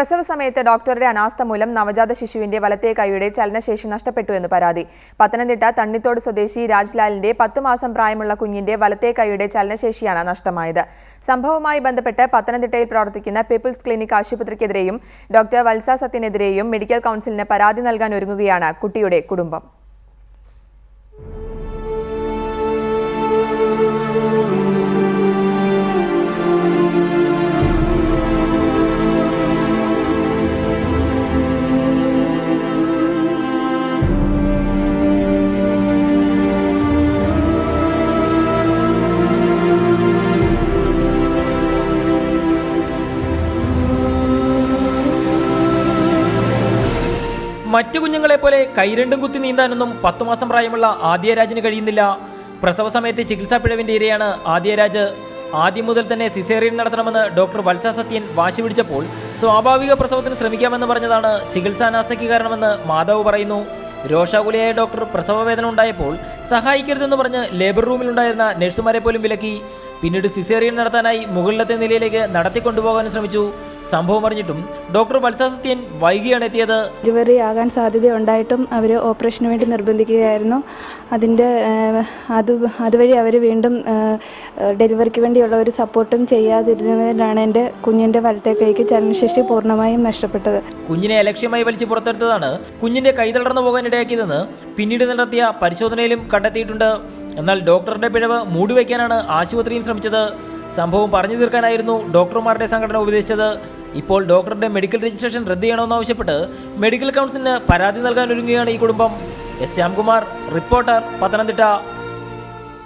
പ്രസവ സമയത്ത് ഡോക്ടറുടെ അനാസ്ഥ മൂലം നവജാത ശിശുവിന്റെ വലത്തേ കൈയുടെ ചലനശേഷി നഷ്ടപ്പെട്ടു എന്ന് പരാതി. പത്തനംതിട്ട തണ്ണിത്തോട് സ്വദേശി രാജ്ലാലിന്റെ പത്ത് മാസം പ്രായമുള്ള കുഞ്ഞിന്റെ വലത്തെ കൈയുടെ ചലനശേഷിയാണ് നഷ്ടമായത്. സംഭവവുമായി ബന്ധപ്പെട്ട് പത്തനംതിട്ടയിൽ പ്രവർത്തിക്കുന്ന പീപ്പിൾസ് ക്ലിനിക് ആശുപത്രിക്കെതിരെയും ഡോക്ടർ വത്സ സത്യനെതിരെയും മെഡിക്കൽ കൗൺസിലിന് പരാതി നൽകാൻ ഒരുങ്ങുകയാണ് കുട്ടിയുടെ കുടുംബം. മറ്റു കുഞ്ഞുങ്ങളെ പോലെ കൈരണ്ടും കുത്തി നീന്താനൊന്നും പത്തു മാസം പ്രായമുള്ള ആദ്യരാജിന് കഴിയുന്നില്ല. പ്രസവ സമയത്തെ ചികിത്സാ പിഴവിന്റെ ഇരയാണ് ആദ്യരാജ്. ആദ്യം മുതൽ തന്നെ സിസേറിയൻ നടത്തണമെന്ന് ഡോക്ടർ വത്സ സത്യൻ വാശി പിടിച്ചപ്പോൾ സ്വാഭാവിക പ്രസവത്തിന് ശ്രമിക്കാമെന്ന് പറഞ്ഞതാണ് ചികിത്സാനാസ്ഥയ്ക്ക് കാരണമെന്ന് മാധവ് പറയുന്നു. രോഷാകുലയായ ഡോക്ടർ പ്രസവവേദന ഉണ്ടായപ്പോൾ സഹായിക്കരുതെന്ന് പറഞ്ഞ് ലേബർ റൂമിലുണ്ടായിരുന്ന നഴ്സുമാരെ പോലും വിലക്കി. പിന്നീട് സിസേറിയൻ നടത്താനായി മുകളിലത്തെ നിലയിലേക്ക് നടത്തിക്കൊണ്ടുപോകാൻ ശ്രമിച്ചു. സംഭവം അറിഞ്ഞിട്ടും ഡോക്ടർ വത്സാസത്യൻ വൈകിയാണ് എത്തിയത്. ഡെലിവറി ആകാൻ സാധ്യതയുണ്ടായിട്ടും അവർ ഓപ്പറേഷന് വേണ്ടി നിർബന്ധിക്കുകയായിരുന്നു. അതിന്റെ അത് അതുവഴി അവർ വീണ്ടും ഡെലിവറിക്ക് വേണ്ടിയുള്ള ഒരു സപ്പോർട്ടും ചെയ്യാതിരുന്നതിലാണ് എന്റെ കുഞ്ഞിന്റെ വലത്തെ കൈക്ക് ചലനശേഷി പൂർണമായും നഷ്ടപ്പെട്ടത്. കുഞ്ഞിനെ അലക്ഷ്യമായി വലിച്ചു പുറത്തെടുത്തതാണ് കുഞ്ഞിന്റെ കൈ തളർന്നു പോകാൻ ഇടയാക്കിയതെന്ന് പിന്നീട് നടത്തിയ പരിശോധനയിലും കണ്ടെത്തിയിട്ടുണ്ട്. എന്നാൽ ഡോക്ടറുടെ പിഴവ് മൂടിവെക്കാനാണ് ആശുപത്രിയും ശ്രമിച്ചത്. സംഭവം പറഞ്ഞു തീർക്കാനായിരുന്നു ഡോക്ടർമാരുടെ സംഘടന ഉപദേശിച്ചത്. ഇപ്പോൾ ഡോക്ടറുടെ മെഡിക്കൽ രജിസ്ട്രേഷൻ റദ്ദ് ചെയ്യണമെന്നാവശ്യപ്പെട്ട് മെഡിക്കൽ കൗൺസിലിന് പരാതി നൽകാൻ ഒരുങ്ങുകയാണ് ഈ കുടുംബം. S Shyamkumar reporter Pathanamthitta.